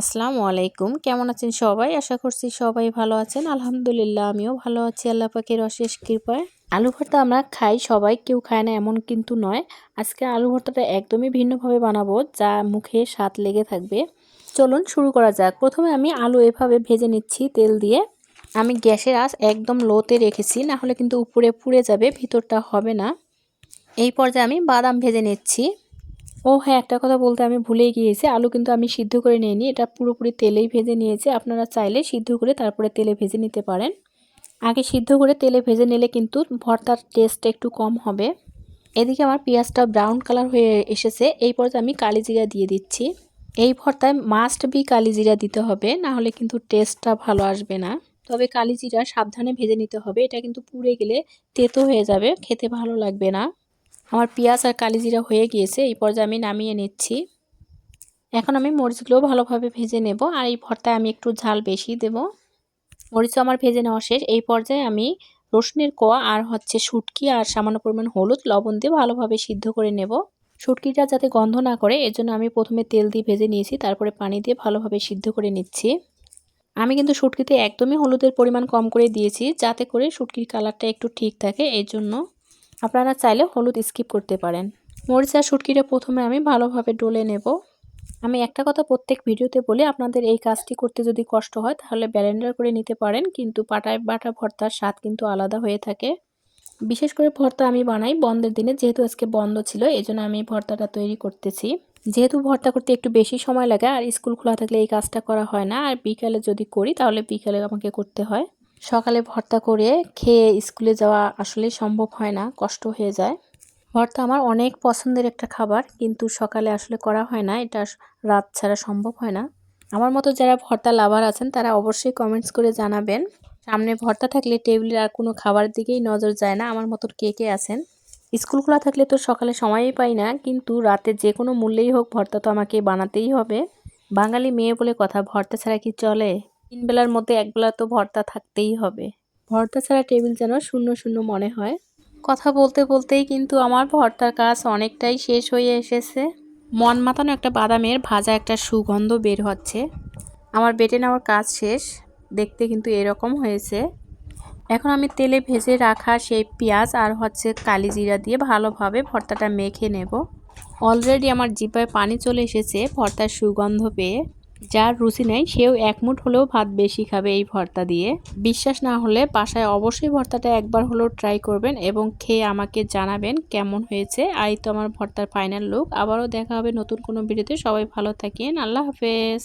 আসসালামু আলাইকুম। কেমন আছেন সবাই? আশা করছি সবাই ভালো আছেন। আলহামদুলিল্লাহ, আমিও ভালো আছি, আল্লাহ পাখির অশেষ কৃপায়। আলু ভর্তা আমরা খাই, সবাই কেউ খায় না, এমন কিন্তু নয়। আজকে আলু ভর্তাটা একদমই ভিন্নভাবে বানাবো, যা মুখে স্বাদ লেগে থাকবে। চলুন শুরু করা যাক। প্রথমে আমি আলু এভাবে ভেজে নিচ্ছি তেল দিয়ে। আমি গ্যাসের আঁচ একদম লোতে রেখেছি, না হলে কিন্তু উপরে পুড়ে যাবে, ভিতরটা হবে না। এই পর্যায়ে আমি বাদাম ভেজে নিচ্ছি। ও হ্যাঁ একটা কথা বলতে আমি ভুলেই গিয়েছি। আলু কিন্তু আমি সিদ্ধ করে নিইনি। এটা পুরোপুরি তেলেই ভেজে নিয়েছি। আপনারা চাইলে সিদ্ধ করে তারপরে তেলে ভেজে নিতে পারেন। আগে সিদ্ধ করে তেলে ভেজে নিলে কিন্তু ভর্তার টেস্টটা একটু কম হবে। এদিকে আমার পেঁয়াজটা ব্রাউন কালার হয়ে এসেছে। এই পর্যায়ে আমি কালি জিরা দিয়ে দিচ্ছি। এই ভর্তায় মাস্ট বি কালি জিরা দিতে হবে না হলে কিন্তু টেস্টটা ভালো আসবে না। তবে কালি জিরা সাবধানে ভেজে নিতে হবে। এটা কিন্তু পুড়ে গেলে তেতো হয়ে যাবে, খেতে ভালো লাগবে না। আমার পেঁয়াজ আর কালিজিরা হয়ে গিয়েছে, এই পর্যায়ে আমি নামিয়ে নিচ্ছি। এখন আমি মরিচগুলো ভালোভাবে ভেজে নেব, আর এই ভর্তায় আমি একটু ঝাল বেশি দেব। মরিচও আমার ভেজে নেওয়া শেষ, এই পর্যায়ে আমি রসুনের কোয়া আর হচ্ছে শুটকি আর সামান্য পরিমাণ হলুদ, লবণ দিয়ে ভালোভাবে সিদ্ধ করে নেব। শুটকিটা যাতে গন্ধ না করে, এজন্য আমি প্রথমে তেল দিয়ে ভেজে নিয়েছি, তারপরে পানি দিয়ে ভালোভাবে সিদ্ধ করে নিচ্ছি। আমি কিন্তু শুটকিতে একদমই হলুদের পরিমাণ কম করে দিয়েছি, যাতে করে শুটকির কালারটা একটু ঠিক থাকে এই জন্য আপনারা চাইলে হলুদ স্কিপ করতে পারেন। মরিচ শুটকিটা প্রথমে আমি ভালোভাবে ডলে নেব। আমি একটা কথা প্রত্যেক ভিডিওতে বলি, আপনাদের এই কাজটি করতে যদি কষ্ট হয়, তাহলে ব্যালেন্ডার করে নিতে পারেন, কিন্তু পাটায় বাটা ভর্তার স্বাদ কিন্তু আলাদা হয়ে থাকে। বিশেষ করে ভর্তা আমি বানাই, বন্ধের দিনে যেহেতু আজকে বন্ধ ছিল এই জন্য আমি ভর্তাটা তৈরি করতেছি। যেহেতু ভর্তা করতে একটু বেশি সময় লাগে, আর স্কুল খোলা থাকলে এই কাজটা করা হয় না, আর বিকালে যদি করি, তাহলে বিকালে আমাকে করতে হয়। সকালে ভর্তা করে খেয়ে স্কুলে যাওয়া আসলে সম্ভব হয় না, কষ্ট হয়ে যায়। ভর্তা আমার অনেক পছন্দের একটা খাবার, কিন্তু সকালে আসলে করা হয় না, এটা রাত ছাড়া সম্ভব হয় না। আমার মতো যারা ভর্তা লাভার আছেন, তারা অবশ্যই কমেন্টস করে জানাবেন। সামনে ভর্তা থাকলে টেবিলের আর কোনো খাবারের দিকেই নজর যায় না, আমার মতো কে কে আছেন? স্কুল খোলা থাকলে তো সকালে সময়ই পাই না, কিন্তু রাতে যে কোনো মূল্যেই হোক ভর্তা তো আমাকে বানাতেই হবে। বাঙালি মেয়ে বলে কথা, ভর্তা ছাড়া কি চলে? তিন বেলার মধ্যে একবেলা তো ভর্তা থাকতেই হবে। ভর্তা ছাড়া টেবিল যেন শূন্য শূন্য মনে হয়। কথা বলতে বলতেই কিন্তু আমার ভর্তার কাজ অনেকটাই শেষ হয়ে এসেছে। মন মাতানো একটা বাদামের ভাজা একটা সুগন্ধ বের হচ্ছে। আমার বেটে নেওয়ার কাজ শেষ। দেখতে কিন্তু এরকম হয়েছে। এখন আমি তেলে ভেজে রাখা সেই পেঁয়াজ আর হচ্ছে কালি জিরা দিয়ে ভালোভাবে ভর্তাটা মেখে নেব। অলরেডি আমার জিপায় পানি চলে এসেছে ভর্তার সুগন্ধ পেয়ে। যার রুচি নেই, সেও একমুট হলেও ভাত বেশি খাবে এই ভর্তা দিয়ে। বিশ্বাস না হলে বাসায় অবশ্যই ভর্তাটা একবার হলেও ট্রাই করবেন এবং খেয়ে আমাকে জানাবেন কেমন হয়েছে। আই তো আমার ভর্তার ফাইনাল লুক আবারও দেখা হবে নতুন কোনো ভিডিওতে সবাই ভালো থাকেন। আল্লাহ হাফেজ।